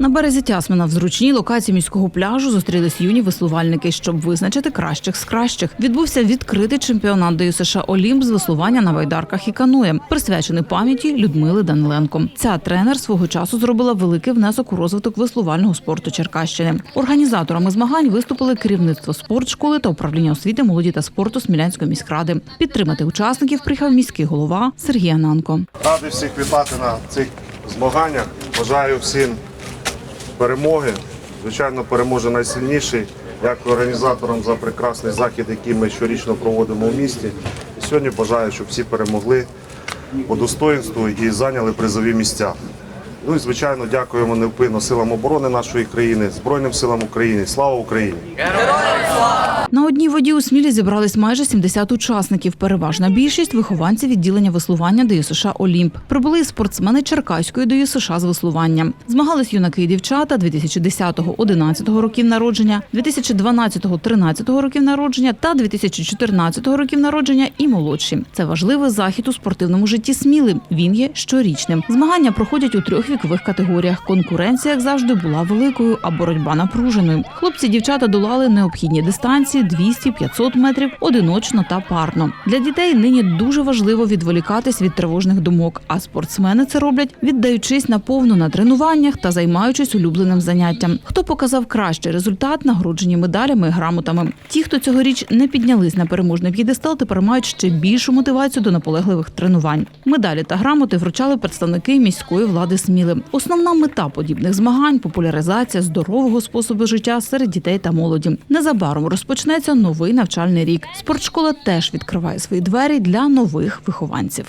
На березі Тясмина в зручній локації міського пляжу зустрілись юні веслувальники, щоб визначити кращих з кращих. Відбувся відкритий чемпіонат ДЮСШ Олімп з веслування на байдарках і канує, присвячений пам'яті Людмили Даниленко. Ця тренер свого часу зробила великий внесок у розвиток веслувального спорту Черкащини. Організаторами змагань виступили керівництво спортшколи та управління освіти, молоді та спорту Смілянської міськради. Підтримати учасників приїхав міський голова Сергій Ананко. Радий всіх вітати на цих змаганнях. Бажаю всім перемоги. Звичайно, переможе найсильніший. Дякую організаторам за прекрасний захід, який ми щорічно проводимо у місті. І сьогодні бажаю, щоб всі перемогли по достоїнству і зайняли призові місця. Ну і звичайно, дякуємо невпинно силам оборони нашої країни, Збройним силам України. Слава Україні! На одній воді у Смілі зібрались майже 70 учасників. Переважна більшість вихованці відділення веслування ДЮСШ Олімп. Прибули і спортсмени Черкаської ДЮСШ з веслування. Змагались юнаки і дівчата 2010-11 років народження, 2012-13 років народження та 2014 років народження і молодші. Це важливий захід у спортивному житті Сміли. Він є щорічним. Змагання проходять у трьох вікових категоріях. Конкуренція, як завжди, була великою, а боротьба напруженою. Хлопці, дівчата долали необхідні дистанції 200-500 метрів одиночно та парно. Для дітей нині дуже важливо відволікатись від тривожних думок. А спортсмени це роблять, віддаючись наповну на тренуваннях та займаючись улюбленим заняттям. Хто показав кращий результат, нагороджені медалями і грамотами. Ті, хто цьогоріч не піднялись на переможний п'єдестал, тепер мають ще більшу мотивацію до наполегливих тренувань. Медалі та грамоти вручали представники міської влади Сміли. Основна мета подібних змагань популяризація здорового способу життя серед дітей та молоді. Незабаром розпочнеться новий навчальний рік. Спортшкола теж відкриває свої двері для нових вихованців.